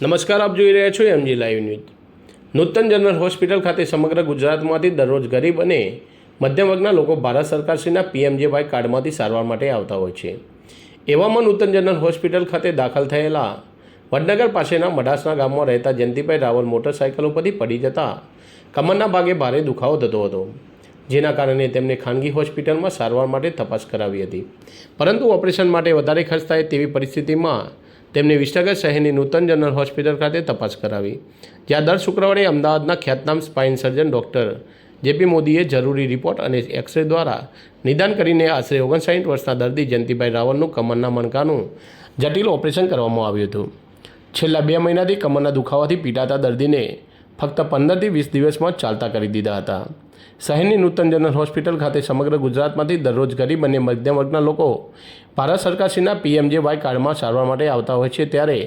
નમસ્કાર, આપ જોઈ રહ્યા છો MG live news Nutan general hospital ખાતે સમગ્ર ગુજરાતમાંથી દરરોજ ગરીબ અને મધ્યમ વર્ગના લોકો ભારત સરકારશ્રીના પીએમજેવાય કાર્ડમાંથી સારવાર માટે આવતા હોય છે. એવામાં નૂતન જનરલ હોસ્પિટલ ખાતે દાખલ થયેલા વડનગર પાસેના મડાસના ગામમાં રહેતા જયંતિભાઈ રાવલ મોટરસાઇકલ ઉપરથી પડી જતા કમરના ભાગે ભારે દુખાવો થતો હતો, જેના કારણે તેમને ખાનગી હોસ્પિટલમાં સારવાર માટે તપાસ કરાવી હતી. પરંતુ ઓપરેશન માટે વધારે ખર્ચ થાય તેવી પરિસ્થિતિમાં તેમને વિસનગર શહેરની નૂતન જનરલ હોસ્પિટલ ખાતે તપાસ કરાવી. જ્યાં દર શુક્રવારે અમદાવાદના ખ્યાતનામ સ્પાઇન સર્જન ડૉક્ટર જેપી મોદીએ જરૂરી રિપોર્ટ અને એક્સરે દ્વારા નિદાન કરીને આશરે ઓગણસાઠ વર્ષના દર્દી જયંતિભાઈ રાવલનું કમરના મણકાનું જટિલ ઓપરેશન કરવામાં આવ્યું હતું. છેલ્લા બે મહિનાથી કમરના દુખાવાથી પીડાતા દર્દીને ફક્ત પંદરથી વીસ દિવસમાં ચાલતા કરી દીધા હતા. શહેરની નૂતન જનરલ હોસ્પિટલ ખાતે સમગ્ર ગુજરાતમાંથી દરરોજ ગરીબ અને મધ્યમ વર્ગના લોકો ભારત સરકારશ્રીના પીએમજેવાય કાર્ડમાં સારવાર માટે આવતા હોય છે ત્યારે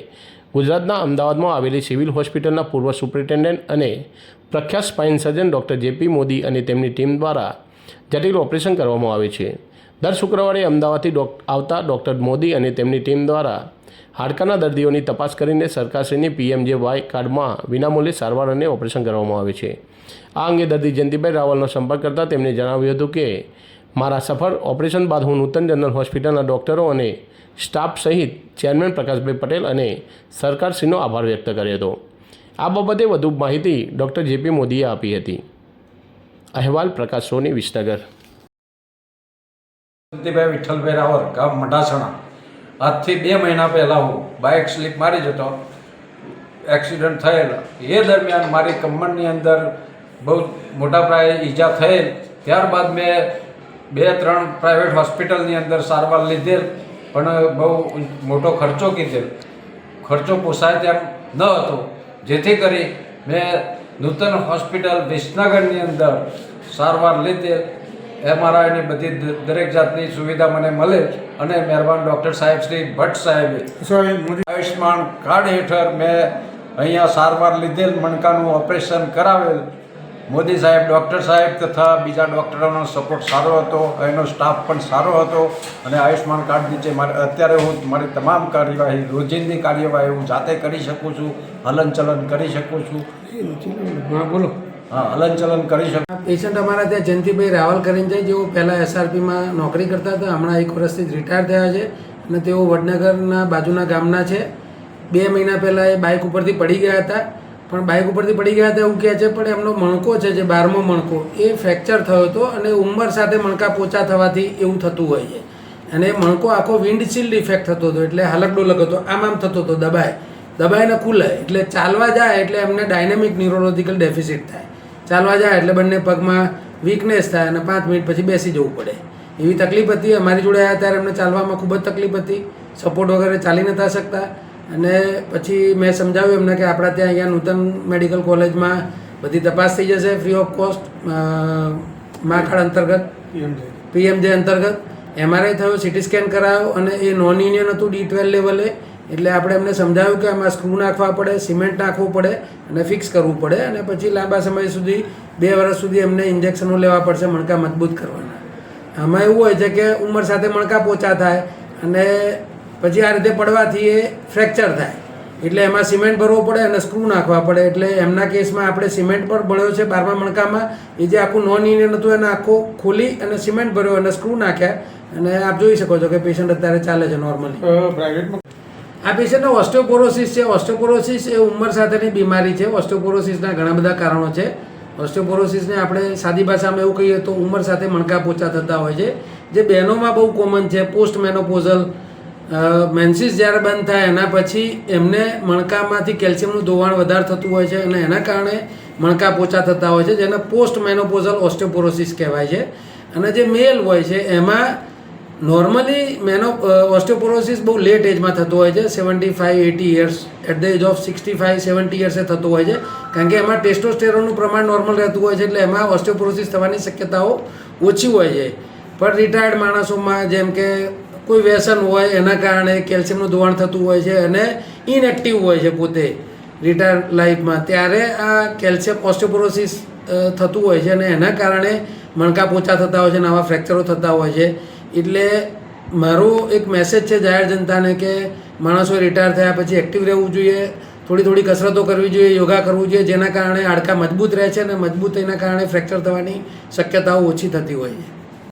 ગુજરાતના અમદાવાદમાં આવેલી સિવિલ હોસ્પિટલના પૂર્વ સુપ્રિન્ટેન્ડન્ટ અને પ્રખ્યાત spine surgeon doctor JP Modi અને તેમની ટીમ દ્વારા જટિલ ઓપરેશન કરવામાં આવે છે. દર શુક્રવારે અમદાવાદથી ડોક, આવતા ડૉક્ટર મોદી અને તેમની ટીમ દ્વારા હાડકાના દર્દીઓની તપાસ કરીને સરકારશ્રીની પીએમજેવાય કાર્ડમાં વિનામૂલ્યે સારવાર અને ઓપરેશન કરવામાં આવે છે. આ અંગે દર્દી જયંતિભાઈ રાવલનો સંપર્ક કરતાં તેમણે જણાવ્યું હતું કે, મારા સફળ ઓપરેશન બાદ હું નૂતન જનરલ હોસ્પિટલના ડૉક્ટરો અને સ્ટાફ સહિત ચેરમેન પ્રકાશભાઈ પટેલ અને સરકારશ્રીનો આભાર વ્યક્ત કર્યો હતો. આ બાબતે વધુ માહિતી ડૉક્ટર જેપી મોદીએ આપી હતી. અહેવાલ પ્રકાશ સોની, વિસનગર. શાંતિભાઈ વિઠ્ઠલભાઈ રાવર, ગામ મઢાસણા. આજથી બે મહિના પહેલાં હું બાઇક સ્લીપ મારી જતો. એક્સિડન્ટ થયેલ. એ દરમિયાન મારી કમરની અંદર બહુ મોટા પ્રાય ઈજા થયેલ. ત્યારબાદ મેં બે, ત્રણ પ્રાઇવેટ હોસ્પિટલની અંદર સારવાર લીધેલ. પણ બહુ મોટો ખર્ચો કીધેલ. ખર્ચો પોસાય તેમ ન હતો. જેથી કરી મેં નૂતન હોસ્પિટલ વિસનગરની અંદર સારવાર લીધેલ એમઆરઆઈની બધી દરેક જાતની સુવિધા મને મળે અને મહેરબાન ડૉક્ટર સાહેબ શ્રી ભટ્ટ સાહેબે. આયુષ્માન કાર્ડ હેઠળ મેં અહીંયા સારવાર લીધેલ મણકાનું ઓપરેશન કરાવેલ. મોદી સાહેબ ડૉક્ટર સાહેબ તથા બીજા ડૉક્ટરોનો સપોર્ટ સારો હતો એનો સ્ટાફ પણ સારો હતો અને આયુષ્યમાન કાર્ડ નીચે મારે અત્યારે હું મારી તમામ કાર્યવાહી રોજિંદી કાર્યવાહી હું જાતે કરી શકું છું હલનચલન કરી શકું છું. હા બોલો. હા હલનચલન કરી શકું. પેશન્ટ અમારા ત્યાં જયંતિભાઈ રાવલ કરીને છે જેઓ પહેલાં એસઆરપીમાં નોકરી કરતા હતા હમણાં એક વર્ષથી જ રિટાયર થયા છે અને તેઓ વડનગરના બાજુના ગામના છે. બે મહિના પહેલાં એ બાઇક ઉપરથી પડી ગયા હતા. પણ બાઇક ઉપરથી પડી ગયા હતા એવું કહે છે, પણ એમનો મણકો છે જે બારમો મણકો, એ ફ્રેક્ચર થયો હતો અને ઉંમર સાથે મણકા પોચા થવાથી એવું થતું હોય છે. અને એ મણકો આખો વિન્ડશીલ્ડ ઇફેક્ટ થતો હતો, એટલે હલકડોલક હતો, આમ આમ થતો હતો, દબાય. દબાઈને ખુલે, એટલે ચાલવા જાય એટલે એમને ડાયનેમિક ન્યુરોલોજિકલ ડેફિસિટ થાય. ચાલવા જાય એટલે બંને પગમાં વીકનેસ થાય અને પાંચ મિનિટ પછી બેસી જવું પડે. એવી તકલીફ હતી, અમારી જોડે આવ્યા ત્યારે એમને ચાલવામાં ખૂબ જ તકલીફ હતી. સપોર્ટ વગેરે ચાલી નતા શકતા. અને પછી મેં સમજાવ્યું એમને કે આપણા ત્યાં અહીંયા નૂતન મેડિકલ કોલેજમાં બધી તપાસ થઈ જશે free of cost Maa card અંતર્ગત પીએમજે અંતર્ગત. એમઆરઆઈ થયો સિટી સ્કેન કરાયો અને એ નોન યુનિયન હતું ડી ટ્વેલ્વ લેવલે. એટલે આપણે એમને સમજાવ્યું કે આમાં સ્ક્રૂ નાખવા પડે સિમેન્ટ નાખવું પડે અને ફિક્સ કરવું પડે અને પછી લાંબા સમય સુધી, બે વર્ષ સુધી એમને ઇન્જેક્શનો લેવા પડશે, મણકા મજબૂત કરવાના. આમાં એવું હોય છે કે ઉંમર સાથે મણકા પોચા થાય અને પછી આ રીતે પડવાથી એ ફ્રેક્ચર થાય. એટલે એમાં સિમેન્ટ ભરવો પડે અને સ્ક્રૂ નાખવા પડે. એટલે એમના કેસમાં આપણે સિમેન્ટ પણ ભર્યો છે બારમા મણકામાં. એ જે આખું નોન ઇન્ડિયન હતું એને આખું ખોલી અને સિમેન્ટ ભર્યો અને સ્ક્રૂ નાખ્યા. અને આપ જોઈ શકો છો કે પેશન્ટ અત્યારે ચાલે છે નોર્મલી આ પેશન્ટનો ઓસ્ટોપોરોસિસ છે. ઓસ્ટોપોરોસિસ એ ઉંમર સાથેની બીમારી છે. ઓસ્ટોપોરોસિસના ઘણા બધા કારણો છે. ઓસ્ટોપોરોસિસને આપણે સાદી ભાષામાં એવું કહીએ તો ઉંમર સાથે મણકા પોચા થતા હોય છે. જે બહેનોમાં બહુ કોમન છે પોસ્ટ મેનોપોઝલ મેન્સિસ જ્યારે બંધ થાય, એના પછી એમને મણકામાંથી કેલ્શિયમનું ધોવાણ વધારે થતું હોય છે અને એના કારણે મણકા પોચા થતા હોય છે, જેને પોસ્ટ મેનોપોઝલ ઓસ્ટિયોપોરોસિસ કહેવાય છે. અને જે મેલ હોય છે, એમાં નોર્મલી મેનો ઓસ્ટિયોપોરોસિસ બહુ લેટ એજમાં થતું હોય છે seventy five eighty years at the age of sixty five seventy યર્સે થતું હોય છે. કારણ કે એમાં ટેસ્ટોસ્ટેરોનનું પ્રમાણ નોર્મલ રહેતું હોય છે, એટલે એમાં ઓસ્ટિયોપોરોસિસ થવાની શક્યતાઓ ઓછી હોય છે. પણ રિટાયર્ડ માણસોમાં જેમ કે કોઈ વ્યસન હોય, એના કારણે કેલ્શિયમનું ધોવાણ થતું હોય છે અને ઇનએક્ટિવ હોય છે પોતે રિટાયર લાઈફમાં ત્યારે આ કેલ્શિયમ ઓસ્ટિયોપોરોસિસ થતું હોય છે અને એના કારણે મણકા પોચા થતા હોય છે અને આવા ફ્રેક્ચરો થતા હોય છે. એટલે મારો એક મેસેજ છે જાહેર જનતાને કે માણસો રિટાયર થયા પછી એક્ટિવ રહેવું જોઈએ, થોડી થોડી કસરતો કરવી જોઈએ, યોગા કરવું જોઈએ, જેના કારણે હાડકાં મજબૂત રહે છે અને મજબૂત એના કારણે ફ્રેક્ચર થવાની શક્યતાઓ ઓછી થતી હોય છે.